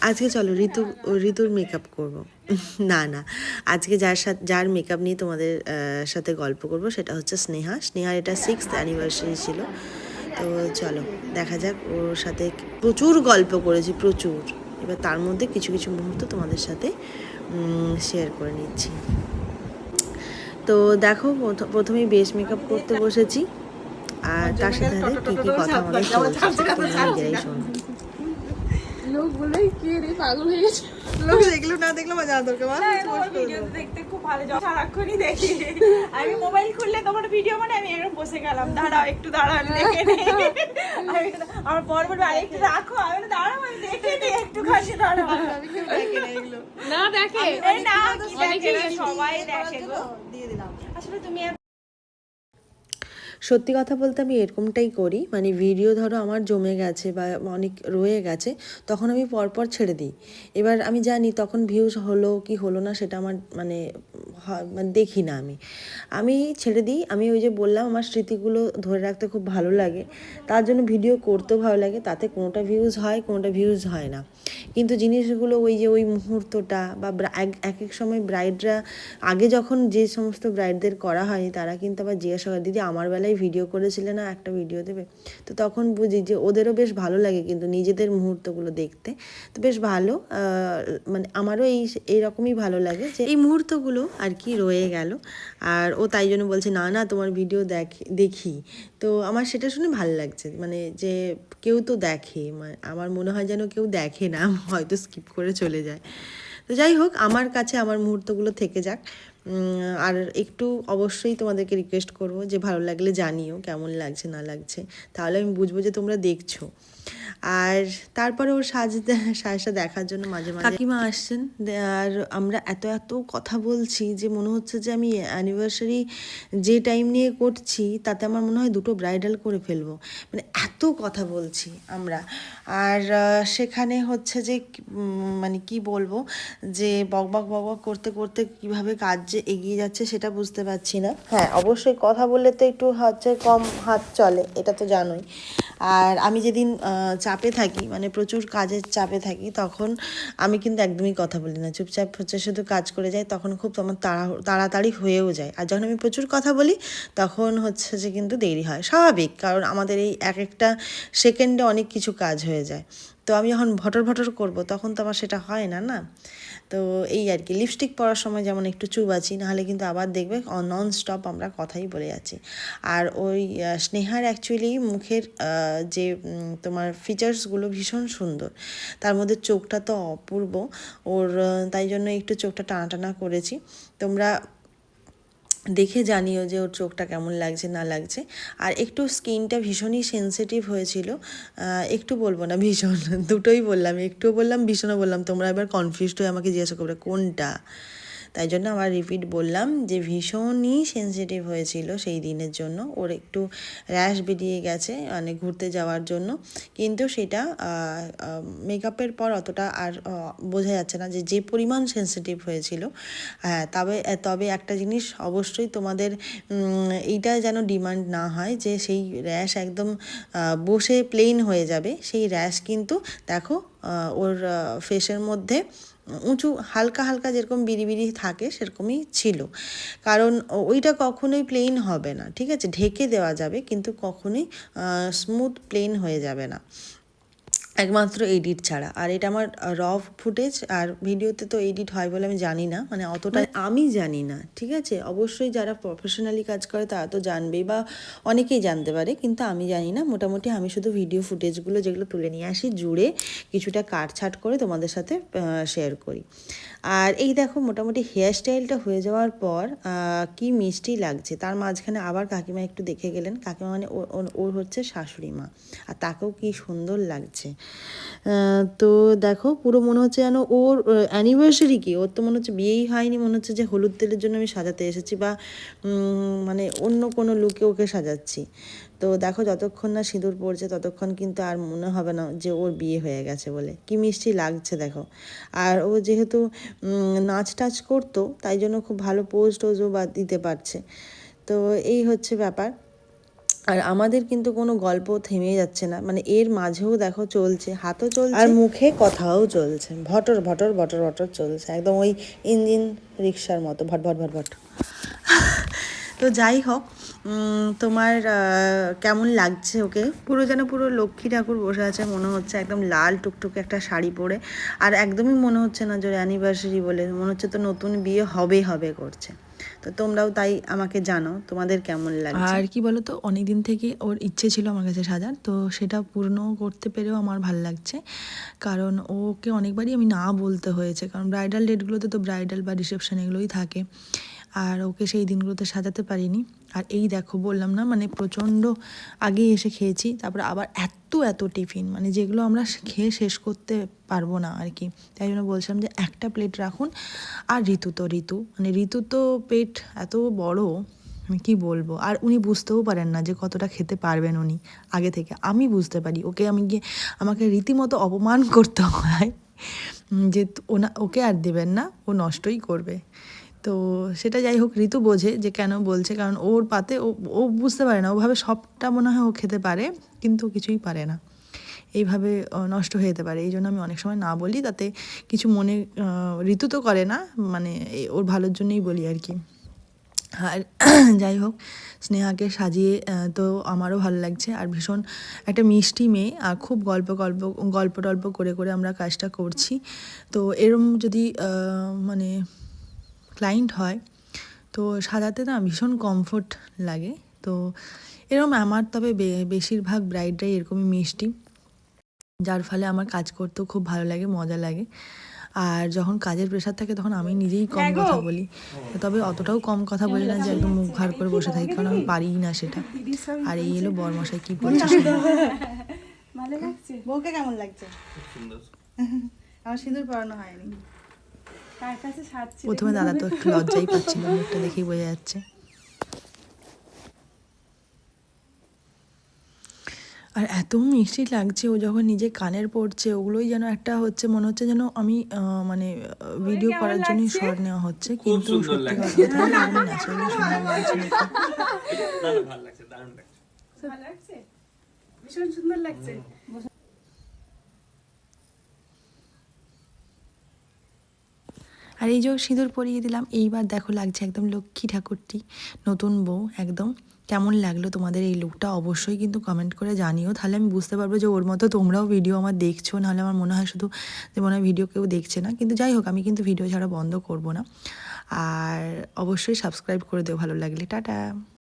আজকে চলো ঋতু ঋতুর মেকআপ করব না না আজকে যার সাথে যার মেকআপ নিয়ে তোমাদের সাথে গল্প করব সেটা হচ্ছে স্নেহা স্নেহার এটা সিক্স অ্যানিভার্সারি ছিল তো চলো দেখা যাক ওর সাথে প্রচুর গল্প করেছি প্রচুর এবার তার মধ্যে কিছু কিছু মুহূর্ত তোমাদের সাথে শেয়ার করে নিচ্ছি তো দেখো প্রথ- প্রথমেই বেশ মেকআপ করতে বসেছি আর তার সাথে কী কী কথা আমাদের নিজেরাই শোনো লোক বলে কে রে পাগল হয়ে গেছে? লোক দেখল না দেখল মজা দরকার ভিডিও দেখতে খুব ভালো যখন সারাক্ষণই দেখি। আমি মোবাইল খুললে তোমার ভিডিও মানে আমি এরকম বসে গেলাম। দাঁড়াও একটু দাঁড়াও আমি দেখে নিই আমি আমার বর বলবে আরে একটু রাখো। আমি দাঁড়াও আমি দেখে নিই একটু খাসি দাঁড়াও না দেখে। এই না কি দেখে না, সবাই দেখে গো। আসলে তুমি সত্যি কথা বলতে আমি এরকমটাই করি। মানে ভিডিও ধরো আমার জমে গেছে বা অনেক রয়ে গেছে, তখন আমি পরপর ছেড়ে দিই। এবার আমি জানি তখন ভিউজ হলো কি হলো না সেটা আমার মানে দেখি না আমি। আমি ছেড়ে দিই। আমি ওই যে বললাম, আমার স্মৃতিগুলো ধরে রাখতে খুব ভালো লাগে। তার জন্য ভিডিও করতেও ভালো লাগে। তাতে কোনোটা ভিউজ হয়, কোনোটা ভিউজ হয় না। কিন্তু জিনিসগুলো ওই যে ওই মুহূর্তটা বা এক এক সময় ব্রাইডরা আগে যখন যে সমস্ত ব্রাইডদের করা হয়নি, তারা কিন্তু আবার জিজ্ঞাসা করে, দিদি, আমার বেলায় ভিডিও করেছিলে না? একটা ভিডিও দেবে? তো তখন বুঝি যে ওদেরও বেশ ভালো লাগে কিন্তু নিজেদের মুহূর্তগুলো দেখতে। তো বেশ ভালো মানে আমারও এই, এইরকমই ভালো লাগে যে এই মুহূর্তগুলো আর কি রয়ে গেল। আর ও তাই জন্য বলছে, না না, তোমার ভিডিও দেখ, দেখি। তো আমার সেটা শুনে ভালো লাগছে। মানে যে কেউ তো দেখে আমার মনে হয় যেন কেউ দেখে না, হয়তো স্কিপ করে চলে যায়। তো যাই হোক, আমার কাছে আমার মুহূর্তগুলো থেকে যাক। আর একটু অবশ্যই তোমাদেরকে রিকোয়েস্ট করব যে ভালো লাগলে জানিও কেমন লাগছে না লাগছে। তাহলে আমি বুঝব যে তোমরা দেখছ। আর তারপরে ওর সাজ সাজটা দেখার জন্য মাঝে মাঝে কাকিমা আসছেন। আর আমরা এত এত কথা বলছি যে মনে হচ্ছে যে আমি অ্যানিভার্সারি যে টাইম নিয়ে করছি তাতে আমার মনে হয় দুটো ব্রাইডাল করে ফেলব। মানে এত কথা বলছি আমরা। আর সেখানে হচ্ছে যে মানে কি বলব যে বক বকবক বকবক করতে করতে কীভাবে কাজ যে এগিয়ে যাচ্ছে সেটা বুঝতে পারছি না। হ্যাঁ অবশ্যই কথা বললে তো একটু হচ্ছে কম হাত চলে, এটা তো জানোই। আর আমি যেদিন চাপে থাকি মানে প্রচুর কাজের চাপে থাকি, তখন আমি কিন্তু একদমই কথা বলি না। চুপচাপ হচ্ছে শুধু কাজ করে যাই, তখন খুব আমার তাড়া, তাড়াতাড়ি হয়েও যায়। আর যখন আমি প্রচুর কথা বলি, তখন হচ্ছে যে কিন্তু দেরি হয়। স্বাভাবিক, কারণ আমাদের এই এক একটা সেকেন্ডে অনেক কিছু কাজ হয়ে যায়। তো আমি যখন ভটর ভটর করব, তখন তো আমার সেটা হয় না না? তো এই আর কি লিপস্টিক পরার সময় যেমন একটু আছি নাহলে কিন্তু আবার দেখবে নন স্টপ আমরা কথাই বলে যাচ্ছি। আর ওই স্নেহার অ্যাকচুয়ালি মুখের যে তোমার ফিচার্সগুলো ভীষণ সুন্দর। তার মধ্যে চোখটা তো অপূর্ব, ওর তাই জন্য একটু চোখটা টানা টানা করেছি। তোমরা দেখে জানিও যে ওর চোখটা কেমন লাগছে, না লাগছে। আর একটু স্কিনটা ভীষণই সেন্সিটিভ হয়েছিল। একটু বলব না ভীষণ, দুটোই বললাম। একটু বললাম, ভীষণও বললাম। তোমরা এবার কনফিউজড হয়ে আমাকে জিজ্ঞাসা করবে, কোনটা? তাই জন্য আমার রিপিট বললাম যে ভীষণই সেনসিটিভ হয়েছিল সেই দিনের জন্য। ওর একটু র্যাশ বেরিয়ে গেছে মানে ঘুরতে যাওয়ার জন্য। কিন্তু সেটা মেকআপের পর অতটা আর বোঝা যাচ্ছে না যে যে পরিমাণ সেনসিটিভ হয়েছিল। হ্যাঁ তবে তবে একটা জিনিস অবশ্যই তোমাদের এইটা যেন ডিমান্ড না হয় যে সেই র্যাশ একদম বসে প্লেন হয়ে যাবে। সেই র্যাশ কিন্তু দেখো ওর ফেসের মধ্যে উঁচু, হালকা হালকা যেরকম বিড়ি থাকে সেরকমই ছিল। কারণ ওইটা কখনোই প্লেন হবে না, ঠিক আছে? ঢেকে দেওয়া যাবে, কিন্তু কখনোই স্মুথ প্লেন হয়ে যাবে না। একমাত্র এডিট ছাড়া। আর এটা আমার র ফুটেজ আর ভিডিওতে তো এডিট হয় বলে আমি জানি না। মানে অতটা আমি জানি না ঠিক আছে? অবশ্যই যারা প্রফেশনালি কাজ করে তারা তো জানবেই বা অনেকেই জানতে পারে কিন্তু আমি জানি না। মোটামুটি আমি শুধু ভিডিও ফুটেজগুলো যেগুলো তুলে নিয়ে আসি জুড়ে কিছুটা কাটছাট করে তোমাদের সাথে শেয়ার করি। আর এই দেখো মোটামুটি হেয়ার স্টাইলটা হয়ে যাওয়ার পর কি মিষ্টি লাগছে। তার মাঝখানে আবার কাকিমা একটু দেখে গেলেন। কাকিমা মানে ওর হচ্ছে শাশুড়ি মা। আর তাকেও কি সুন্দর লাগছে। তো দেখো, পুরো মনে হচ্ছে যেন ওর অ্যানিভার্সারি কি? ওর তো মনে হচ্ছে বিয়েই হয়নি, মনে হচ্ছে যে হলুদ তেলের জন্য আমি সাজাতে এসেছি বা মানে অন্য কোনো লুকে ওকে সাজাচ্ছি। তো দেখো, যতক্ষণ না সিঁদুর পড়ছে, ততক্ষণ কিন্তু আর মনে হবে না যে ওর বিয়ে হয়ে গেছে বলে। কি মিষ্টি লাগছে, দেখো। আর ও যেহেতু নাচ টাচ করতো, তাই জন্য খুব ভালো পোজ টোজও বা দিতে পারছে। তো এই হচ্ছে ব্যাপার। আর আমাদের কিন্তু কোনো গল্প থেমে যাচ্ছে না। মানে এর মাঝেও দেখো চলছে হাতও চলছে। আর মুখে কথাও চলছে। ভটর ভটর ভটর ভটর চলছে। একদম ওই ইঞ্জিন রিক্সার মতো ভট ভট ভট ভট। তো যাই হোক তোমার কেমন লাগছে ওকে? পুরো যেন পুরো লক্ষ্মী ঠাকুর বসে আছে মনে হচ্ছে একদম লাল টুকটুকে একটা শাড়ি পরে। আর একদমই মনে হচ্ছে না যে অ্যানিভার্সারি বলে মনে হচ্ছে তো নতুন বিয়ে হবে হবে করছে। তো তোমরাও তাই আমাকে জানো তোমাদের কেমন লাগে আর কি বলো অনেক দিন থেকে ওর ইচ্ছে ছিল আমার কাছে সাজার, তো সেটা পূর্ণ করতে পেরেও আমার ভালো লাগছে। কারণ ওকে অনেকবারই আমি না বলতে হয়েছে, কারণ ব্রাইডাল ডেটগুলোতে তো ব্রাইডাল বা রিসেপশন এগুলোই থাকে। আর ওকে সেই দিনগুলোতে সাজাতে পারিনি। আর এই দেখো বললাম না মানে প্রচণ্ড আগে এসে খেয়েছি, তারপর আবার এত এত টিফিন মানে যেগুলো আমরা খেয়ে শেষ করতে পারব না আর কি। তাই জন্য বলছিলাম যে একটা প্লেট রাখুন। আর ঋতু তো, ঋতু মানে ঋতু তো পেট এত বড়, আমি কি বলব? আর উনি বুঝতেও পারেন না যে কতটা খেতে পারবেন উনি আগে থেকে। আমি বুঝতে পারি, ওকে আমি গিয়ে, আমাকে রীতিমতো অপমান করতে হয়, যে ওনা, ওকে আর দেবেন না, ও নষ্টই করবে। তো সেটা যাই হোক, ঋতু বোঝে যে কেন বলছে, কারণ ওর পাতে ও ও বুঝতে পারে না। ওভাবে সবটা মনে হয় ও খেতে পারে, কিন্তু কিছুই পারে না। এইভাবে নষ্ট হয়ে যেতে পারে। এই জন্য আমি অনেক সময় না বলি, তাতে কিছু মনে ঋতু তো করে না মানে ওর ভালোর জন্যই বলি আর কি। আর যাই হোক, স্নেহাকে সাজিয়ে তো আমারও ভালো লাগছে। আর ভীষণ একটা মিষ্টি মেয়ে, আর খুব গল্প গল্প গল্প টল্প করে করে আমরা কাজটা করছি। তো এরম যদি মানে ক্লায়েন্ট হয় তো সাজাতে না ভীষণ কমফোর্ট লাগে। তো এরকম আমার তবে বে- বেশিরভাগ ব্রাইডরাই এরকমই মিষ্টি যার ফলে আমার কাজ করতেও খুব ভালো লাগে মজা লাগে। আর যখন কাজের প্রেশার থাকে তখন আমি নিজেই কম হ্যাঁ কথা বলি। তবে অতটাও কম কথা বলি না যে একদম মুখ ভার করে বসে থাকি কারণ আমি পারিই না সেটা। আর এই এলো বরমশাই কি বলছে ভালো লাগছে? বউকে কেমন লাগছে? আমার সিঁদুর পরানো হয়নি। প্রথমে দাদা তো একটু লজ্জাই পাচ্ছিল মুখটা দেখেই বোঝা যাচ্ছে। আর এত মিষ্টি লাগছে ও যখন নিজে কানের পড়ছে ওগুলোই যেন একটা হচ্ছে মনে হচ্ছে যেন আমি মানে ভিডিও করার জন্যই লাগছে? শর্ট নেওয়া হচ্ছে কিন্তু সত্যি কথা ন্যাচারালি সুন্দর লাগছে দারুণ লাগছে দারুণ লাগছে? ভীষণ সুন্দর লাগছে। আর এই যে সিঁদুর পরিয়ে দিলাম, এইবার দেখো লাগছে একদম লক্ষ্মী ঠাকুরটি, নতুন বউ, একদম। কেমন লাগল তোমাদের এই লুকটা অবশ্যই কিন্তু কমেন্ট করে জানিও। তাহলে আমি বুঝতে পারব যে ওর মতো তোমরাও ভিডিও আমার দেখছ, নাহলে আমার মনে হয় শুধু যে মনে হয় ভিডিও কেউ দেখছে না। কিন্তু যাই হোক, আমি কিন্তু ভিডিও ছাড়া বন্ধ করব না। আর অবশ্যই সাবস্ক্রাইব করে দেও ভালো লাগলে। টাটা!